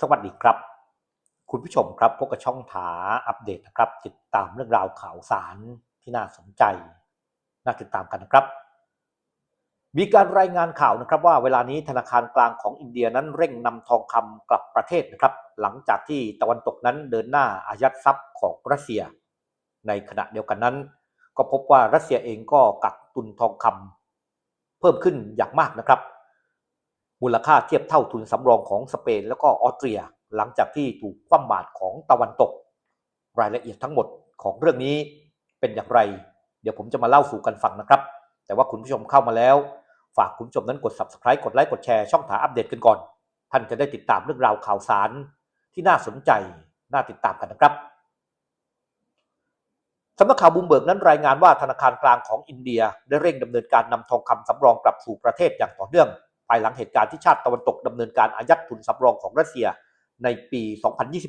สวัสดีครับ คุณผู้ชมครับพบกับช่องถาอัปเดตนะครับ ติดตามเรื่องราวข่าวสารที่น่าสนใจ น่าติดตามกันนะครับ มีการรายงานข่าวนะครับว่าเวลานี้ธนาคารกลางของอินเดียนั้นเร่งนำทองคำกลับประเทศนะครับ หลังจากที่ตะวันตกนั้นเดินหน้าอายัดทรัพย์ของรัสเซีย ในขณะเดียวกันนั้น ก็พบว่ารัสเซียเองก็กักตุนทองคำเพิ่มขึ้นอย่างมากนะครับ มูลค่าเทียบเท่าทุนสำรองของสเปนแล้วก็ออสเตรีย หลังจากที่ถูกคว่ำบาตรของตะวันตก รายละเอียดทั้งหมดของเรื่องนี้เป็นอย่างไร เดี๋ยวผมจะมาเล่าสู่กันฟังนะครับ แต่ว่าคุณผู้ชมเข้ามาแล้ว ฝากคุณผู้ชมนั้นกด subscribe กดไลค์กดแชร์ช่องถาอัปเดตกันก่อน ท่านจะได้ติดตามเรื่องราวข่าวสารที่น่าสนใจน่าติดตามกันนะครับสำนักข่าวบูมเบิร์กนั้นรายงานว่าธนาคารกลางของอินเดีย ได้เร่งดำเนินการนำทองคำสำรองกลับสู่ประเทศอย่างต่อเนื่อง ภายหลังเหตุการณ์ที่ชาติตะวันตกดำเนินการอายัดทุนสำรองของรัสเซียในปี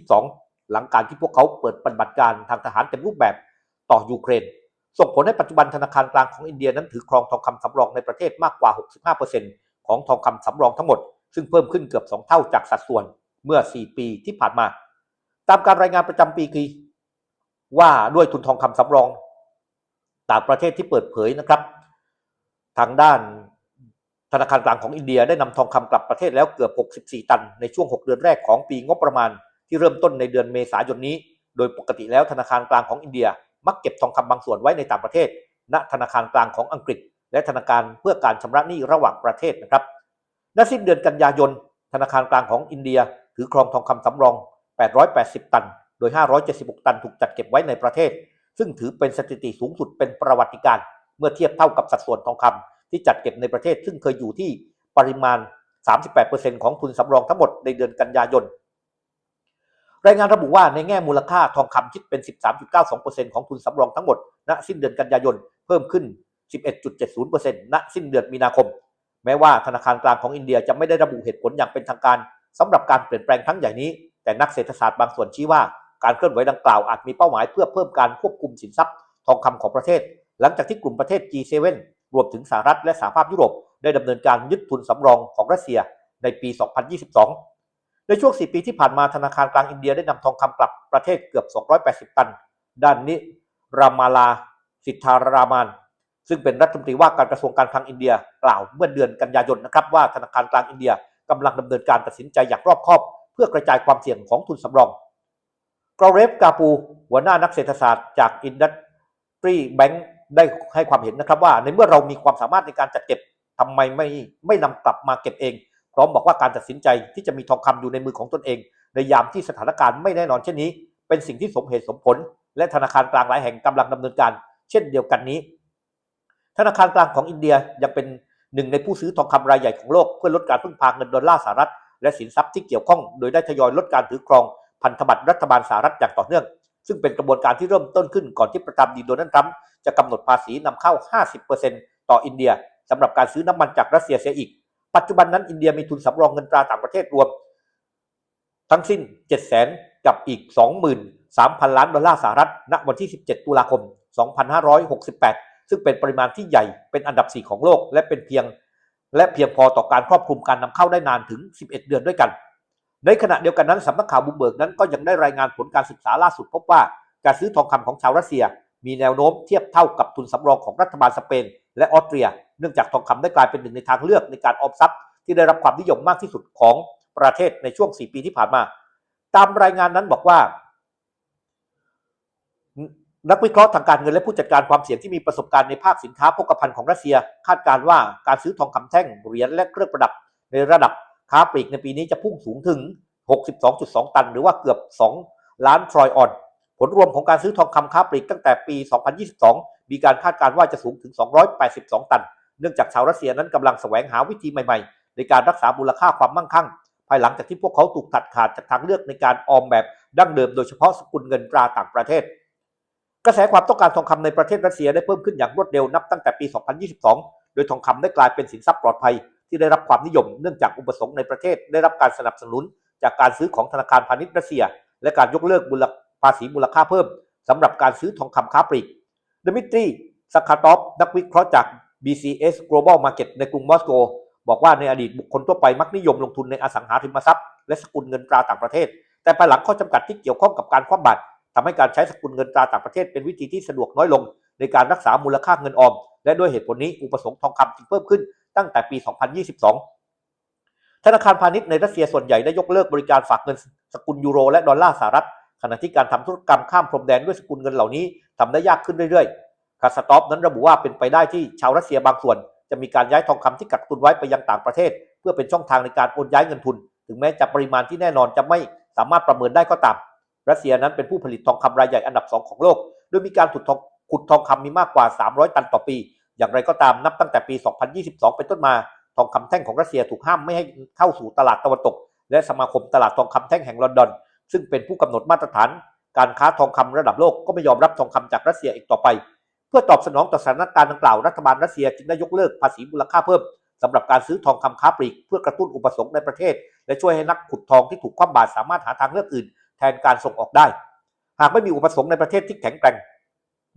2022 หลังการที่พวกเขาเปิดปฏิบัติการทางทหารเต็มรูปแบบต่อยูเครน ส่งผลให้ปัจจุบันธนาคารกลางของอินเดียนั้นถือครองทองคำสำรองในประเทศมากกว่า 65%ของทองคำสำรองทั้งหมด ซึ่งเพิ่มขึ้นเกือบ 2 เท่าจากสัดส่วนเมื่อ 4 ปีที่ผ่านมา ตามการรายงานประจำปีคือว่าด้วยทุนทองคำสำรองต่างประเทศที่เปิดเผยนะครับ ทางด้าน ธนาคารกลางของอินเดียได้นำทองคำกลับประเทศแล้วเกือบ 64 ตัน ในช่วง 6 เดือนแรกของปีงบประมาณ ที่เริ่มต้นในเดือนเมษายนนี้ โดยปกติแล้วธนาคารกลางของอินเดีย มักเก็บทองคำบางส่วนไว้ในต่างประเทศ ณ ธนาคารกลางของอังกฤษ และธนาคารเพื่อการชำระหนี้ระหว่างประเทศนะครับ ณ สิ้นเดือนกันยายน ธนาคารกลางของอินเดีย ถือครองทองคำสำรอง 880 ตัน โดย 576 ตันถูกจัดเก็บไว้ในประเทศ ซึ่งถือเป็นสถิติสูงสุดเป็นประวัติการ์เมื่อเทียบเท่ากับสัดส่วนทองคำ ที่จัดเก็บในประเทศ ซึ่งเคยอยู่ที่ปริมาณ 38%ของทุนสำรองทั้งหมดในเดือนกันยายน รายงานระบุว่าในแง่มูลค่าทองคำคิดเป็น 13.92%ของทุนสำรองทั้งหมด ณ สิ้นเดือนกันยายน เพิ่มขึ้น 11.70%ณ สิ้นเดือนมีนาคม แม้ว่าธนาคารกลางของอินเดียจะไม่ได้ระบุเหตุผลอย่างเป็นทางการสำหรับการเปลี่ยนแปลงครั้งใหญ่นี้ แต่นักเศรษฐศาสตร์บางส่วนชี้ว่าการเคลื่อนไหวดังกล่าวอาจมีเป้าหมายเพื่อเพิ่มการควบคุมสินทรัพย์ทองคำของประเทศ หลังจากที่กลุ่มประเทศ G7 รวมถึงสหรัฐและสหภาพยุโรป ได้ดำเนินการยึดทุนสำรองของรัสเซียในปี 2022 ในช่วง 4 ปีที่ผ่านมาธนาคารกลางอินเดียได้นำทองคำกลับประเทศเกือบ 280 ตัน ด้านนี้รามาลา สิทธารามาน ซึ่งเป็นรัฐมนตรีว่าการกระทรวงการคลังอินเดีย กล่าวเมื่อเดือนกันยายนนะครับว่าธนาคารกลางอินเดียกำลังดำเนินการตัดสินใจอย่างรอบคอบ เพื่อกระจายความเสี่ยงของทุนสำรองกรเรฟกาปู หัวหน้านักเศรษฐศาสตร์จากอินดัสทรีแบงค์ ได้ให้ความเห็นนะครับว่า ในเมื่อเรามีความสามารถในการจัดเก็บทำไมไม่ไม่นำกลับมาเก็บเอง พร้อมบอกว่าการตัดสินใจที่จะมีทองคำอยู่ในมือของตนเอง ในยามที่สถานการณ์ไม่แน่นอนเช่นนี้ เป็นสิ่งที่สมเหตุสมผล และธนาคารกลางหลายแห่งกำลังดำเนินการ เช่นเดียวกันนี้ ธนาคารกลางของอินเดียยังเป็นหนึ่งในผู้ซื้อทองคำรายใหญ่ของโลกเพื่อลดการพึ่งพาเงินดอลลาร์สหรัฐและสินทรัพย์ที่เกี่ยวข้อง โดยได้ทยอยลดการถือครองพันธบัตรรัฐบาลสหรัฐอย่างต่อเนื่อง ซึ่งเป็นกระบวนการที่เริ่มต้นขึ้นก่อนที่ประธานาธิบดีโดนัลด์ทรัมป์จะกำหนดภาษีนำเข้า 50%ต่ออินเดียสำหรับการซื้อน้ำมันจากรัสเซียเสียอีก ปัจจุบันนั้นอินเดียมีทุนสำรองเงินตราต่างประเทศรวม ทั้งสิ้น 7 0 0 0 0 0 กับอีก 23,000 ล้านดอลลาร์สหรัฐ ณ วันที่ 17 ตุลาคม 2568 ซึ่งเป็นปริมาณที่ใหญ่เป็นอันดับ 4 ของโลก และเป็นเพียง และเพียงพอต่อการครอบคลุมการนำเข้าได้นานถึง 11 เดือนด้วยกัน ในขณะเดียวกันนั้นสำนักข่าวบูมเบิร์กนั้นก็ยังได้รายงานผลการศึกษาล่าสุดพบว่าการซื้อทองคำของชาวรัสเซีย มีแนวโน้มเทียบเท่ากับทุนสำรองของรัฐบาลสเปน และออสเตรีย เนื่องจากทองคำได้กลายเป็นหนึ่งในทางเลือกในการออมทรัพย์ที่ได้รับความนิยมมากที่สุดของประเทศในช่วง 4 ปีที่ผ่านมา ตามรายงานนั้นบอกว่า นักวิเคราะห์ทางการเงินและผู้จัดการความเสี่ยงที่มีประสบการณ์ในภาคสินค้าโภคภัณฑ์ของรัสเซีย คาดการณ์ว่าการซื้อทองคำแท่งเหรียญและเครื่องประดับในระดับ ค้าปลีกในปีนี้จะพุ่งสูงถึง 62.2 ตัน หรือว่าเกือบ 2 ล้านทรอยออน ผลรวมของการซื้อทองคำค้าปลีกตั้งแต่ปี 2022 มีการคาดการณ์ว่าจะสูงถึง 282 ตัน เนื่องจากชาวรัสเซียนั้นกำลังแสวงหาวิธีใหม่ๆ ในการรักษามูลค่าความมั่งคั่ง ภายหลังจากที่พวกเขาถูกตัดขาดจากทางเลือกในการออมแบบดั้งเดิมโดยเฉพาะสกุลเงินตราต่างประเทศกระแสความต้องการทองคำในประเทศรัสเซียได้เพิ่มขึ้นอย่างรวดเร็วนับตั้งแต่ปี 2022 โดยทองคำได้กลายเป็นสินทรัพย์ปลอดภัย ที่ได้รับความนิยมเนื่องจากอุปสงค์ในประเทศได้รับการสนับสนุน จากการซื้อของธนาคารพาณิชย์รัสเซีย และการยกเลิกมูลภาษีมูลค่าเพิ่มสำหรับการซื้อทองคำค้าปลีกดมิตรีสคาตอฟนักวิเคราะห์จาก BCS Global Market ในกรุงมอสโก บอกว่าในอดีตบุคคลทั่วไปมักนิยมลงทุนในอสังหาริมทรัพย์และสกุลเงินตราต่างประเทศ แต่ภายหลังข้อจำกัดที่เกี่ยวข้องกับการคว่ำบาตรทำให้การใช้สกุลเงินตราต่างประเทศเป็นวิธีที่สะดวกน้อยลง ในการรักษามูลค่าเงินออม และด้วยเหตุผลนี้อุปสงค์ทองคำจึงเพิ่มขึ้น ตั้งแต่ปี 2022 ธนาคารพาณิชย์ในรัสเซียส่วนใหญ่ได้ยกเลิกบริการฝากเงินสกุลยูโรและดอลลาร์สหรัฐ ขณะที่การทำธุรกรรมข้ามพรมแดนด้วยสกุลเงินเหล่านี้ทำได้ยากขึ้นเรื่อยๆคาสตอฟนั้นระบุว่าเป็นไปได้ที่ชาวรัสเซียบางส่วน จะมีการย้ายทองคำที่กักตุนไว้ไปยังต่างประเทศ เพื่อเป็นช่องทางในการโอนย้ายเงินทุน ถึงแม้จะปริมาณที่แน่นอนจะไม่สามารถประเมินได้ก็ตาม รัสเซียนั้นเป็นผู้ผลิตทองคำรายใหญ่อันดับสองของโลก โดยมีการขุดทองขุดทองคำมีมากกว่า 300 ตันต่อปี อย่างไรก็ตามนับตั้งแต่ปี 2022 เป็นต้นมา ทองคำแท่งของรัสเซียถูกห้ามไม่ให้เข้าสู่ตลาดตะวันตก และสมาคมตลาดทองคำแท่งแห่งลอนดอน ซึ่งเป็นผู้กำหนดมาตรฐาน การค้าทองคำระดับโลกก็ไม่ยอมรับทองคำจากรัสเซียอีกต่อไป เพื่อตอบสนองต่อสถานการณ์ดังกล่าวรัฐบาลรัสเซียจึงได้ยกเลิกภาษีมูลค่าเพิ่มสำหรับการซื้อทองคำค้าปลีกเพื่อกระตุ้นอุปสงค์ในประเทศ และช่วยให้นักขุดทองที่ถูกคว่ำบาตรสามารถหาทางเลือกอื่น แทนการส่งออกได้ หากไม่มีอุปสงค์ในประเทศที่แข็งแกร่ง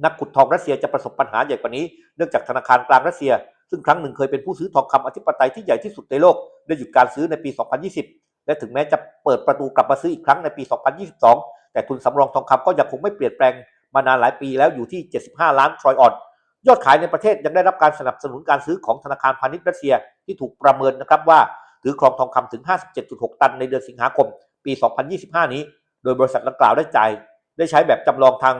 นักขุดทองรัสเซียจะประสบปัญหาใหญ่กว่านี้ เนื่องจากธนาคารกลางรัสเซีย ซึ่งครั้งหนึ่งเคยเป็นผู้ซื้อทองคำอธิปไตยที่ใหญ่ที่สุดในโลก ได้หยุดการซื้อในปี 2020 และถึงแม้จะเปิดประตูกลับมาซื้ออีกครั้งในปี 2022 แต่ทุนสำรองทองคำก็ยังคงไม่เปลี่ยนแปลงมานานหลายปีแล้วอยู่ที่ 75 ล้านทรอยออนยอดขายในประเทศยังได้รับการสนับสนุนการซื้อของธนาคารพาณิชย์รัสเซียที่ถูกประเมินนะครับว่าถือครองทองคำถึง 57.6 ตันในเดือนสิงหาคม ปี 2025 นี้ โดยบริษัทดังกล่าวได้จ่าย ได้ใช้แบบจำลองทาง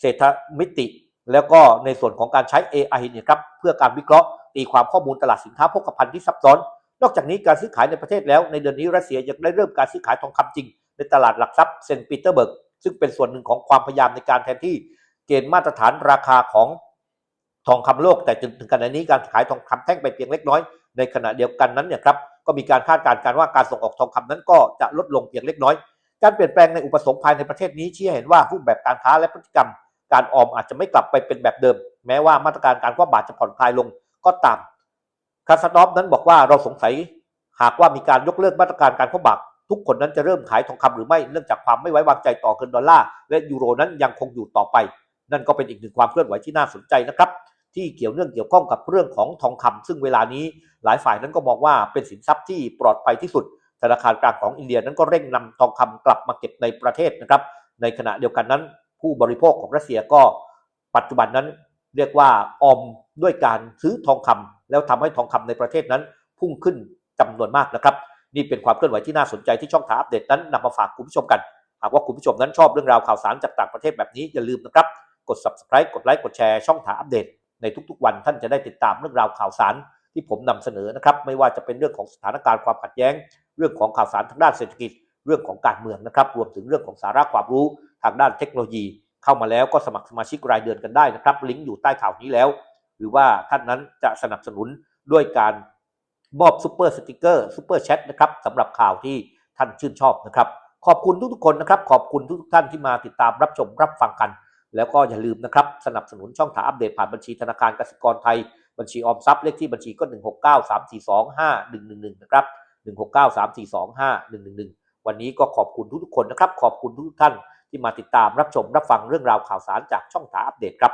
เศรษฐมิติ แล้วก็ในส่วนของการใช้ AI เนี่ยครับเพื่อการวิเคราะห์ตีความข้อมูลตลาดสินค้าโภคภัณฑ์ที่ซับซ้อน นอกจากนี้การซื้อขายในประเทศแล้วในเดือนนี้รัสเซียยังได้เริ่มการซื้อขายทองคำจริง ในตลาดหลักทรัพย์เซนต์ปีเตอร์เบิร์กซึ่งเป็นส่วนหนึ่งของความพยายามในการแทนที่เกณฑ์มาตรฐานราคาของทองคำโลก แต่จนถึงขณะนี้การขายทองคำแท่งไปเพียงเล็กน้อย ในขณะเดียวกันนั้นเนี่ยครับก็มีการคาดการณ์กันว่าการส่งออกทองคำนั้นก็จะลดลงเพียงเล็กน้อย การเปลี่ยนแปลงในอุปสงค์ภายในประเทศนี้ชี้ให้เห็นว่ารูปแบบการค้าและพฤติกรรม การออมอาจจะไม่กลับไปเป็นแบบเดิม แม้ว่ามาตรการการคว่ำบาตรจะผ่อนคลายลงก็ตามคาสตอฟนั้นบอกว่าเราสงสัยหากว่ามีการยกเลิกมาตรการการคว่ำบาตรทุกคนนั้นจะเริ่มขายทองคำหรือไม่เนื่องจากความไม่ไว้วางใจต่อเงินดอลลาร์และยูโรนั้นยังคงอยู่ต่อไป นั่นก็เป็นอีกหนึ่งความเคลื่อนไหวที่น่าสนใจนะครับ ที่เกี่ยวเนื่องเกี่ยวข้องกับเรื่องของทองคำซึ่งเวลานี้หลายฝ่ายนั้นก็มองว่าเป็นสินทรัพย์ที่ปลอดภัยที่สุด ธนาคารกลางของอินเดียนั้นก็เร่งนำทองคำกลับมาเก็บในประเทศนะครับ ในขณะเดียวกันนั้น ผู้บริโภคของรัสเซียก็ปัจจุบันนั้นเรียกว่าออมด้วยการซื้อทองคำแล้วทำให้ทองคำในประเทศนั้นพุ่งขึ้นจำนวนมากนะครับนี่เป็นความเคลื่อนไหวที่น่าสนใจที่ช่องทางอัปเดตนั้นนำมาฝากคุณผู้ชมกัน หากว่าคุณผู้ชมนั้นชอบเรื่องราวข่าวสารจากต่างประเทศแบบนี้อย่าลืมนะครับ กด subscribe กดไลค์กดแชร์ช่องทางอัปเดต ในทุกๆ วันท่านจะได้ติดตามเรื่องราวข่าวสารที่ผมนำเสนอนะครับ ไม่ว่าจะเป็นเรื่องของสถานการณ์ความขัดแย้ง เรื่องของข่าวสารทางด้านเศรษฐกิจ เรื่องของการเมืองนะครับ รวมถึงเรื่องของสาระความรู้ทางด้านเทคโนโลยี เข้ามาแล้วก็สมัครสมาชิกรายเดือนกันได้นะครับ ลิงก์อยู่ใต้ข่าวนี้แล้ว หรือว่าท่านนั้นจะสนับสนุนด้วยการมอบซูเปอร์สติกเกอร์ซูเปอร์แชทนะครับสำหรับข่าวที่ท่านชื่นชอบนะครับ ขอบคุณทุกๆคนนะครับ ขอบคุณทุกๆท่านที่มาติดตามรับชมรับฟังกัน แล้วก็อย่าลืมนะครับสนับสนุนช่องทาอัปเดตผ่านบัญชีธนาคารกสิกรไทย บัญชีออมทรัพย์เลขที่บัญชีก็ 1 6 9 3 4 2 5 1 1 1 นะครับ 1 6 9 3 4 2 5 1 1 1 วันนี้ก็ขอบคุณทุกๆคนนะครับ ขอบคุณทุกท่านที่มาติดตามรับชมรับฟังเรื่องราวข่าวสารจากช่องทาอัปเดตครับ